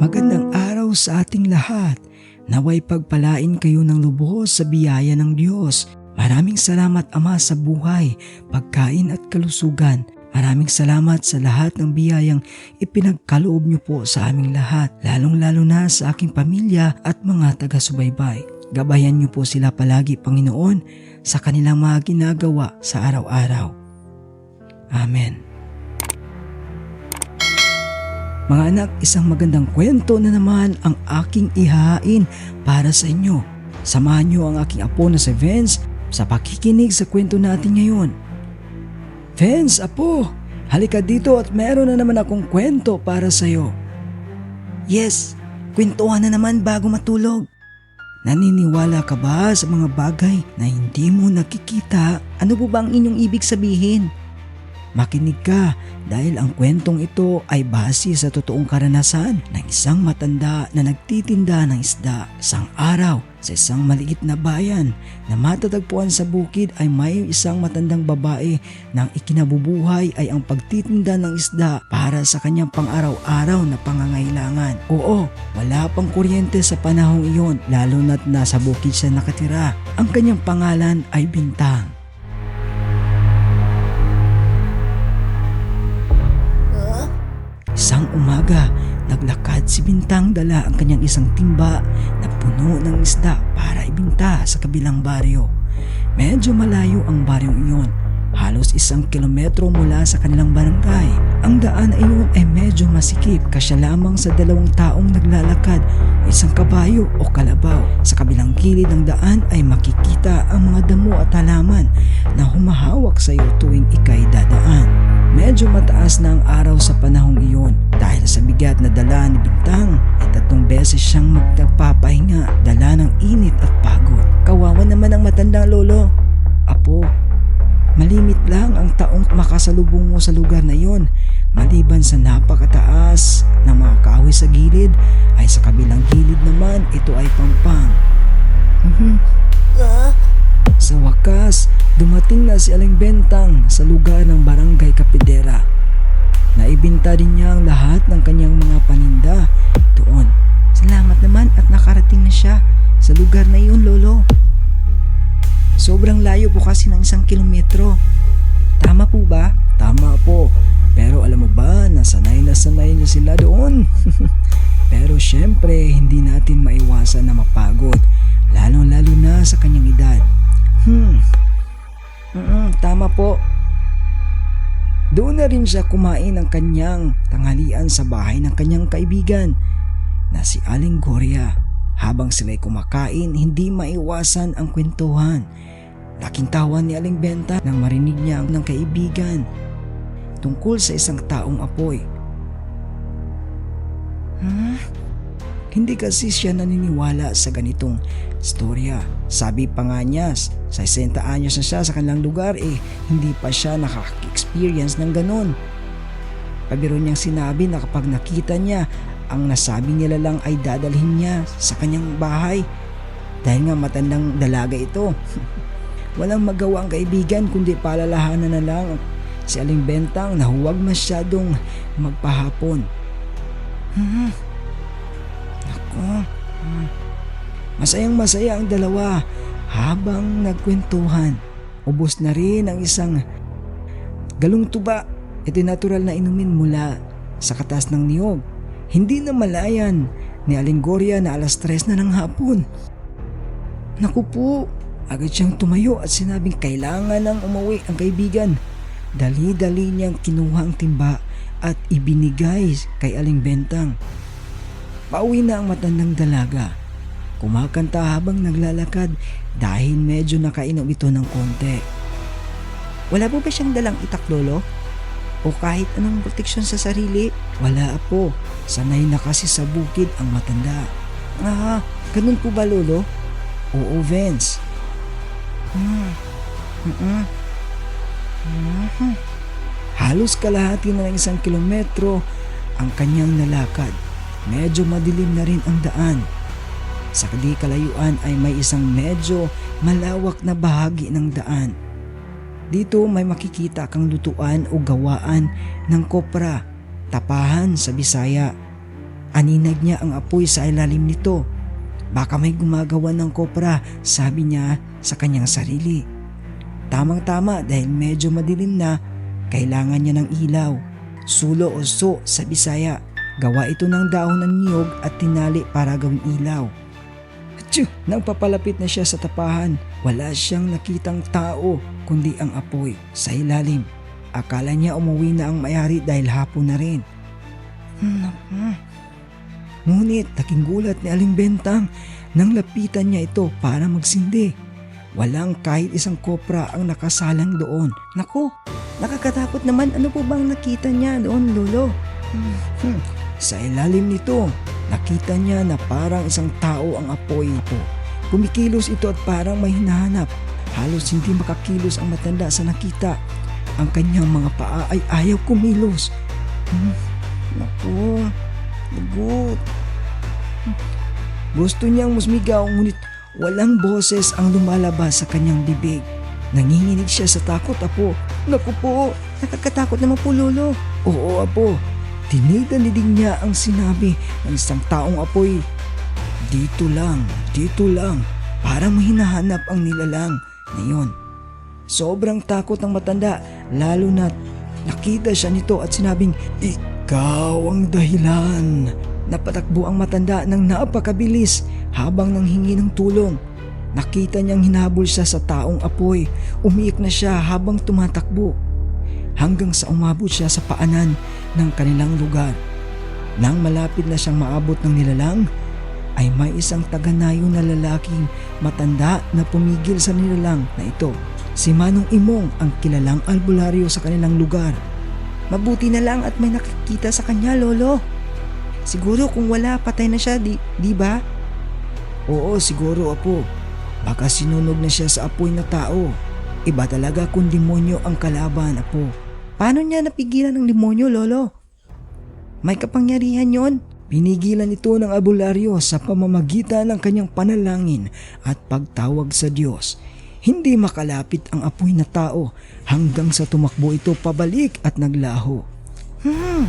Magandang araw sa ating lahat. Naway pagpalain kayo ng lubos sa biyaya ng Diyos. Maraming salamat Ama sa buhay, pagkain at kalusugan. Maraming salamat sa lahat ng biyayang ipinagkaloob niyo po sa aming lahat, lalong-lalo na sa aking pamilya at mga taga-subaybay. Gabayan niyo po sila palagi, Panginoon, sa kanilang mga ginagawa sa araw-araw. Amen. Mga anak, isang magandang kwento na naman ang aking ihahain para sa inyo. Samahan niyo ang aking apo na si Vince sa pakikinig sa kwento natin ngayon. Vince, apo, halika dito at meron na naman akong kwento para sa iyo. Yes, kwentuhan na naman bago matulog. Naniniwala ka ba sa mga bagay na hindi mo nakikita? Ano po ba ang inyong ibig sabihin? Makinig ka dahil ang kwentong ito ay base sa totoong karanasan ng isang matanda na nagtitinda ng isda. Isang araw sa isang maliit na bayan na matatagpuan sa bukid ay may isang matandang babae na ang ikinabubuhay ay ang pagtitinda ng isda para sa kanyang pang-araw-araw na pangangailangan. Oo, wala pang kuryente sa panahong iyon lalo na't nasa bukid siya nakatira. Ang kanyang pangalan ay Bintang. Umaga, naglakad si Bintang dala ang kanyang isang timba na puno ng isda para ibinta sa kabilang baryo. Medyo malayo ang baryong iyon, halos isang kilometro mula sa kanilang barangay. Ang daan iyon ay medyo masikip kasya lamang sa dalawang taong naglalakad isang kabayo o kalabaw. Sa kabilang gilid ng daan ay makikita ang mga damo at halaman na humahawak sa iyo tuwing ikay dadaan. Medyo mataas na ang araw sa panahong iyon dahil sa bigat na dala ni Bintang ay tatlong beses siyang magpapahinga dala ng init at pagod. Kawawa naman ang matandang lolo. Apo, malimit lang ang taong makasalubong mo sa lugar na iyon maliban sa napakataas ng mga kahoy sa gilid ay sa kabilang gilid naman ito ay pampang. Mhm. Dumating na si Aling Bentang sa lugar ng Barangay Kapidera. Naibinta din niya ang lahat ng kanyang mga paninda doon. Salamat naman at nakarating na siya sa lugar na iyon, Lolo. Sobrang layo po kasi ng isang kilometro. Tama po ba? Tama po. Pero alam mo ba, nasanay na sanay na sila doon. Pero syempre, hindi natin maiwasan na mapagod. Lalong-lalo na sa kanyang edad. Hmm. Po. Doon na rin siya kumain ng kanyang tanghalian sa bahay ng kanyang kaibigan na si Aling Gloria. Habang sila'y kumakain, hindi maiwasan ang kwentuhan. Nakintawan ni Aling Benta nang marinig niya ang ng kaibigan tungkol sa isang taong apoy. Hmm? Hindi kasi siya naniniwala sa ganitong storya. Sabi pa nga niya, sa 60 anyos na siya sa kanilang lugar eh, hindi pa siya nakaka-experience ng ganon. Pabiro niyang sinabi na kapag nakita niya, ang nasabi nila lang ay dadalhin niya sa kanyang bahay. Dahil nga matandang dalaga ito. Walang magawa ang kaibigan kundi palalahanan na lang si Aling Bentang na huwag masyadong magpahapon. Hmm. Ako. Hmm. Masayang masaya ang dalawa habang nagkwentuhan. Ubos na rin ang isang galong tuba. Ito'y natural na inumin mula sa katas ng niyog. Hindi na malayan ni Alingoria na alas tres na ng hapon. Naku po, agad siyang tumayo at sinabing kailangan nang umuwi ang kaibigan. Dali-dali niyang kinuha ang timba at ibinigay kay Aling Bentang. Pauwi na ang matandang dalaga. Kumakanta habang naglalakad dahil medyo nakainom ito ng konti. Wala po ba siyang dalang itak lolo? O kahit anong proteksyon sa sarili? Wala po. Sanay na kasi sa bukid ang matanda. Ah, ganun po ba lolo? Oo, Vince. Hmm. Mm-mm. Mhm. Halos kalahati na ng isang kilometro ang kanyang nalakad. Medyo madilim na rin ang daan. Sa di kalayuan ay may isang medyo malawak na bahagi ng daan. Dito may makikita kang lutuan o gawaan ng kopra, tapahan sa Bisaya. Aninag niya ang apoy sa ilalim nito. Baka may gumagawa ng kopra, sabi niya sa kanyang sarili. Tamang-tama dahil medyo madilim na, kailangan niya ng ilaw. Sulo o so sa Bisaya. Gawa ito ng dahon ng niyog at tinali para gawing ilaw. Atyo, nang papalapit na siya sa tapahan, wala siyang nakitang tao kundi ang apoy sa ilalim. Akala niya umuwi na ang mayari dahil hapon na rin. Ngunit taking gulat ni Aling Bentang nang lapitan niya ito para magsindi. Walang kahit isang kopra ang nakasalang doon. Naku, nakakatakot naman ano po bang nakita niya doon lolo? Hmm, Sa ilalim nito, nakita niya na parang isang tao ang apoy ito. Kumikilos ito at parang may hinahanap. Halos hindi makakilos ang matanda sa nakita. Ang kanyang mga paa ay ayaw kumilos. Hmm, Naku, lagot. Gusto niyang musmigaw ngunit walang boses ang lumalabas sa kanyang bibig. Nanginginig siya sa takot, apo. Naku po, nakakatakot naman po, lolo. Oo, apo. Tiniganidig niya ang sinabi ng isang taong apoy. Dito lang, dito lang. Parang hinahanap ang nilalang na yun. Sobrang takot ng matanda, lalo na nakita siya nito at sinabing, Ikaw ang dahilan. Napatakbo ang matanda ng napakabilis habang nanghingi ng tulong. Nakita niyang hinabol siya sa taong apoy. Umiik na siya habang tumatakbo. Hanggang sa umabot siya sa paanan ng kanilang lugar. Nang malapit na siyang maabot ng nilalang, ay may isang taganayo na lalaking matanda na pumigil sa nilalang na ito. Si Manong Imong ang kilalang albularyo sa kanilang lugar. Mabuti na lang at may nakikita sa kanya, Lolo. Siguro kung wala, patay na siya, di, di ba? Oo, siguro, Apo. Baka sinunog na siya sa apoy na tao. Iba talaga kung demonyo ang kalaban, Apo. Paano niya napigilan ng demonyo, Lolo? May kapangyarihan yon. Pinigilan ito ng albularyo sa pamamagitan ng kanyang panalangin at pagtawag sa Diyos. Hindi makalapit ang apoy na tao hanggang sa tumakbo ito pabalik at naglaho. Hmm,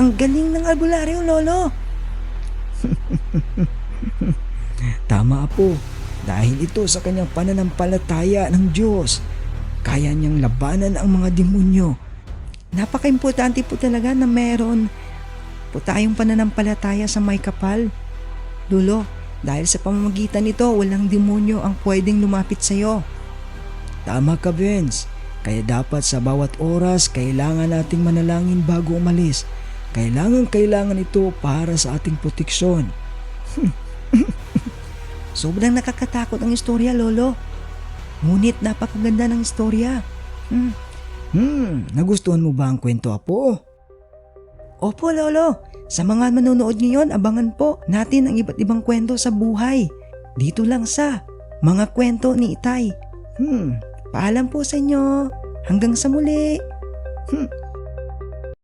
ang galing ng albularyo, Lolo. Tama po, dahil ito sa kanyang pananampalataya ng Diyos. Kaya niyang labanan ang mga demonyo. Napaka-importante po talaga na meron po tayong pananampalataya sa may kapal. Lolo, dahil sa pamamagitan nito, walang demonyo ang pwedeng lumapit sa iyo. Tama ka, Vince. Kaya dapat sa bawat oras, kailangan nating manalangin bago umalis. Kailangan kailangan ito para sa ating proteksyon. Sobrang nakakatakot ang istorya, Lolo. Ngunit napakaganda ng istorya. Hmm. Hmm, nagustuhan mo ba ang kwento, Apo? Opo, Lolo. Sa mga manonood ngayon, abangan po natin ang iba't ibang kwento sa buhay. Dito lang sa mga kwento ni Itay. Hmm, paalam po sa inyo. Hanggang sa muli. Hmm,